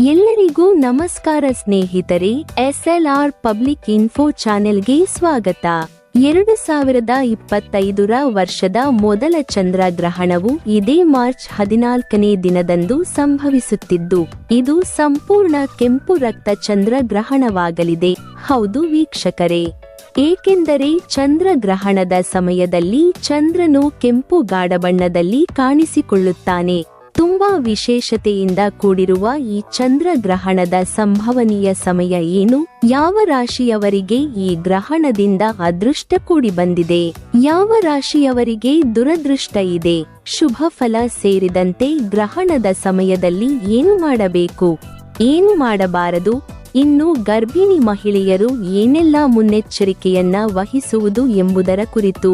ಎಲ್ಲರಿಗೂ ನಮಸ್ಕಾರ ಸ್ನೇಹಿತರೆ, ಎಸ್ಎಲ್ಆರ್ ಪಬ್ಲಿಕ್ ಇನ್ಫೋ ಚಾನೆಲ್ಗೆ ಸ್ವಾಗತ. ಎರಡು ಸಾವಿರದ ಇಪ್ಪತ್ತೈದರ ವರ್ಷದ ಮೊದಲ ಚಂದ್ರಗ್ರಹಣವು ಇದೇ ಮಾರ್ಚ್ ಹದಿನಾಲ್ಕನೇ ದಿನದಂದು ಸಂಭವಿಸುತ್ತಿದ್ದು, ಇದು ಸಂಪೂರ್ಣ ಕೆಂಪು ರಕ್ತ ಚಂದ್ರಗ್ರಹಣವಾಗಲಿದೆ. ಹೌದು ವೀಕ್ಷಕರೇ, ಏಕೆಂದರೆ ಚಂದ್ರಗ್ರಹಣದ ಸಮಯದಲ್ಲಿ ಚಂದ್ರನು ಕೆಂಪು ಗಾಢಬಣ್ಣದಲ್ಲಿ ಕಾಣಿಸಿಕೊಳ್ಳುತ್ತಾನೆ. ತುಂಬಾ ವಿಶೇಷತೆಯಿಂದ ಕೂಡಿರುವ ಈ ಚಂದ್ರಗ್ರಹಣದ ಸಂಭವನೀಯ ಸಮಯ ಏನು? ಯಾವ ರಾಶಿಯವರಿಗೆ ಈ ಗ್ರಹಣದಿಂದ ಅದೃಷ್ಟ ಕೂಡಿ ಬಂದಿದೆ? ಯಾವ ರಾಶಿಯವರಿಗೆ ದುರದೃಷ್ಟ ಇದೆ? ಶುಭ ಫಲ ಸೇರಿದಂತೆ ಗ್ರಹಣದ ಸಮಯದಲ್ಲಿ ಏನು ಮಾಡಬೇಕು? ಏನು ಮಾಡಬಾರದು? ಇನ್ನು ಗರ್ಭಿಣಿ ಮಹಿಳೆಯರು ಏನೆಲ್ಲ ಮುನ್ನೆಚ್ಚರಿಕೆಯನ್ನ ವಹಿಸುವುದು ಎಂಬುದರ ಕುರಿತು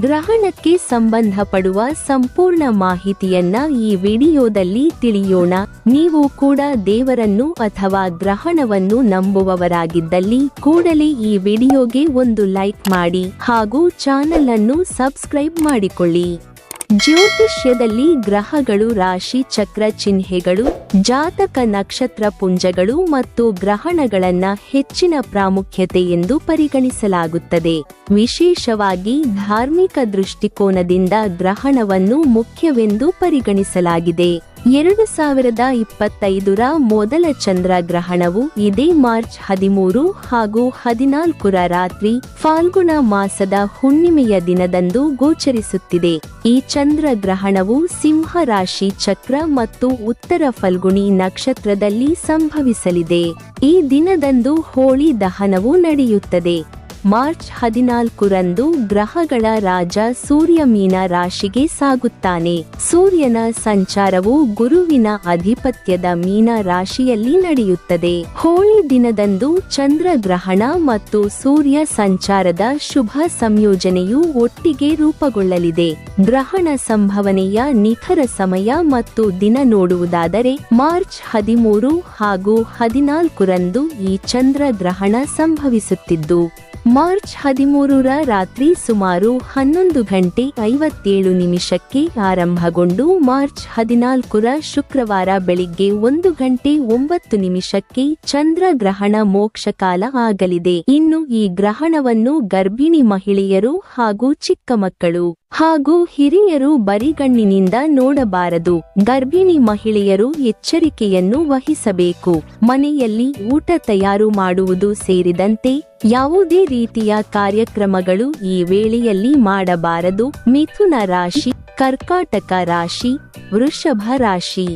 ಗ್ರಹಣಕ್ಕೆ ಸಂಬಂಧಪಡುವ ಸಂಪೂರ್ಣ ಮಾಹಿತಿಯನ್ನ ಈ ವಿಡಿಯೋದಲ್ಲಿ ತಿಳಿಯೋಣ. ನೀವು ಕೂಡ ದೇವರನ್ನು ಅಥವಾ ಗ್ರಹಣವನ್ನು ನಂಬುವವರಾಗಿದ್ದಲ್ಲಿ ಕೂಡಲೇ ಈ ವಿಡಿಯೋಗೆ ಒಂದು ಲೈಕ್ ಮಾಡಿ ಹಾಗೂ ಚಾನೆಲ್ ಅನ್ನು ಸಬ್ಸ್ಕ್ರೈಬ್ ಮಾಡಿಕೊಳ್ಳಿ. ಜ್ಯೋತಿಷ್ಯದಲ್ಲಿ ಗ್ರಹಗಳು, ರಾಶಿ, ಚಕ್ರ ಚಿಹ್ನೆಗಳು, ಜಾತಕ ನಕ್ಷತ್ರ ಪುಂಜಗಳು ಮತ್ತು ಗ್ರಹಣಗಳನ್ನ ಹೆಚ್ಚಿನ ಪ್ರಾಮುಖ್ಯತೆ ಎಂದು ಪರಿಗಣಿಸಲಾಗುತ್ತದೆ. ವಿಶೇಷವಾಗಿ ಧಾರ್ಮಿಕ ದೃಷ್ಟಿಕೋನದಿಂದ ಗ್ರಹಣವನ್ನು ಮುಖ್ಯವೆಂದು ಪರಿಗಣಿಸಲಾಗಿದೆ. ಎರಡು ಸಾವಿರದ ಇಪ್ಪತ್ತೈದರ ಮೊದಲ ಚಂದ್ರಗ್ರಹಣವು ಇದೇ ಮಾರ್ಚ್ ಹದಿಮೂರು ಹಾಗೂ ಹದಿನಾಲ್ಕರ ರಾತ್ರಿ ಫಾಲ್ಗುಣ ಮಾಸದ ಹುಣ್ಣಿಮೆಯ ದಿನದಂದು ಗೋಚರಿಸುತ್ತಿದೆ. ಈ ಚಂದ್ರಗ್ರಹಣವು ಸಿಂಹ ರಾಶಿ ಚಕ್ರ ಮತ್ತು ಉತ್ತರ ಫಲ್ಗುಣಿ ನಕ್ಷತ್ರದಲ್ಲಿ ಸಂಭವಿಸಲಿದೆ. ಈ ದಿನದಂದು ಹೋಳಿ ದಹನವು ನಡೆಯುತ್ತದೆ. ಮಾರ್ಚ್ ಹದಿನಾಲ್ಕರಂದು ಗ್ರಹಗಳ ರಾಜ ಸೂರ್ಯ ಮೀನ ರಾಶಿಗೆ ಸಾಗುತ್ತಾನೆ. ಸೂರ್ಯನ ಸಂಚಾರವು ಗುರುವಿನ ಅಧಿಪತ್ಯದ ಮೀನ ರಾಶಿಯಲ್ಲಿ ನಡೆಯುತ್ತದೆ. ಹೋಳಿ ದಿನದಂದು ಚಂದ್ರಗ್ರಹಣ ಮತ್ತು ಸೂರ್ಯ ಸಂಚಾರದ ಶುಭ ಸಂಯೋಜನೆಯು ಒಟ್ಟಿಗೆ ರೂಪುಗೊಳ್ಳಲಿದೆ. ಗ್ರಹಣ ಸಂಭವನೆಯ ನಿಖರ ಸಮಯ ಮತ್ತು ದಿನ ನೋಡುವುದಾದರೆ ಮಾರ್ಚ್ ಹದಿಮೂರು ಹಾಗೂ ಹದಿನಾಲ್ಕರಂದು ಈ ಚಂದ್ರಗ್ರಹಣ ಸಂಭವಿಸುತ್ತಿದ್ದು. ಮಾರ್ಚ್ ಹದಿಮೂರರ ರಾತ್ರಿ ಸುಮಾರು ಹನ್ನೊಂದು ಗಂಟೆ ಐವತ್ತೇಳು ನಿಮಿಷಕ್ಕೆ ಆರಂಭಗೊಂಡು ಮಾರ್ಚ್ ಹದಿನಾಲ್ಕರ ಶುಕ್ರವಾರ ಬೆಳಿಗ್ಗೆ ಒಂದು ಗಂಟೆ ಒಂಬತ್ತು ನಿಮಿಷಕ್ಕೆ ಚಂದ್ರಗ್ರಹಣ ಮೋಕ್ಷಕಾಲ ಆಗಲಿದೆ. ಇನ್ನು ಈ ಗ್ರಹಣವನ್ನು ಗರ್ಭಿಣಿ ಮಹಿಳೆಯರು ಹಾಗೂ ಚಿಕ್ಕ ಮಕ್ಕಳು ಹಾಗೂ ಹಿರಿಯರು ಬರಿಗಣ್ಣಿನಿಂದ ನೋಡಬಾರದು. ಗರ್ಭಿಣಿ ಮಹಿಳೆಯರು ಎಚ್ಚರಿಕೆಯನ್ನು ವಹಿಸಬೇಕು. ಮನೆಯಲ್ಲಿ ಊಟ ತಯಾರು ಮಾಡುವುದು ಸೇರಿದಂತೆ ಯಾವುದೇ ರೀತಿಯ ಕಾರ್ಯಕ್ರಮಗಳು ಈ ವೇಳೆಯಲ್ಲಿ ಮಾಡಬಾರದು. ಮಿಥುನ ರಾಶಿ, ಕರ್ಕಾಟಕ ರಾಶಿ, ವೃಷಭ ರಾಶಿ,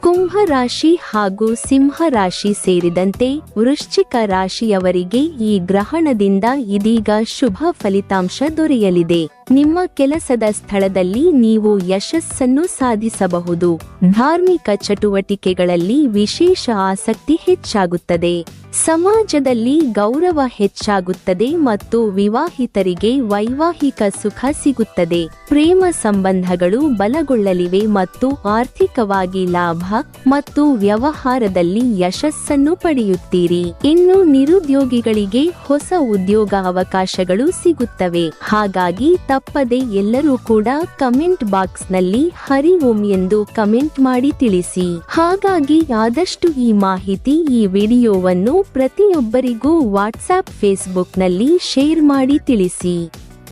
ಕುಂಭ ರಾಶಿ ಹಾಗೂ ಸಿಂಹ ರಾಶಿ ಸೇರಿದಂತೆ ವೃಶ್ಚಿಕ ರಾಶಿಯವರಿಗೆ ಈ ಗ್ರಹಣದಿಂದ ಇದೀಗ ಶುಭ ಫಲಿತಾಂಶ ದೊರೆಯಲಿದೆ. ನಿಮ್ಮ ಕೆಲಸದ ಸ್ಥಳದಲ್ಲಿ ನೀವು ಯಶಸ್ಸನ್ನು ಸಾಧಿಸಬಹುದು. ಧಾರ್ಮಿಕ ಚಟುವಟಿಕೆಗಳಲ್ಲಿ ವಿಶೇಷ ಆಸಕ್ತಿ ಹೆಚ್ಚಾಗುತ್ತದೆ. ಸಮಾಜದಲ್ಲಿ ಗೌರವ ಹೆಚ್ಚಾಗುತ್ತದೆ ಮತ್ತು ವಿವಾಹಿತರಿಗೆ ವೈವಾಹಿಕ ಸುಖ ಸಿಗುತ್ತದೆ. ಪ್ರೇಮ ಸಂಬಂಧಗಳು ಬಲಗೊಳ್ಳಲಿವೆ ಮತ್ತು ಆರ್ಥಿಕವಾಗಿ ಲಾಭ ಮತ್ತು ವ್ಯವಹಾರದಲ್ಲಿ ಯಶಸ್ಸನ್ನು ಪಡೆಯುತ್ತೀರಿ. ಇನ್ನು ನಿರುದ್ಯೋಗಿಗಳಿಗೆ ಹೊಸ ಉದ್ಯೋಗ ಅವಕಾಶಗಳು ಸಿಗುತ್ತವೆ. ಹಾಗಾಗಿ ತಪ್ಪದೆ ಎಲ್ಲರೂ ಕೂಡ ಕಮೆಂಟ್ ಬಾಕ್ಸ್ನಲ್ಲಿ ಹರಿ ಓಂ ಎಂದು ಕಮೆಂಟ್ ಮಾಡಿ ತಿಳಿಸಿ. ಹಾಗಾಗಿ ಆದಷ್ಟು ಈ ಮಾಹಿತಿ ಈ ವಿಡಿಯೋವನ್ನು ಪ್ರತಿಯೊಬ್ಬರಿಗೂ ವಾಟ್ಸ್ಆಪ್ ಫೇಸ್ಬುಕ್ನಲ್ಲಿ ಶೇರ್ ಮಾಡಿ ತಿಳಿಸಿ.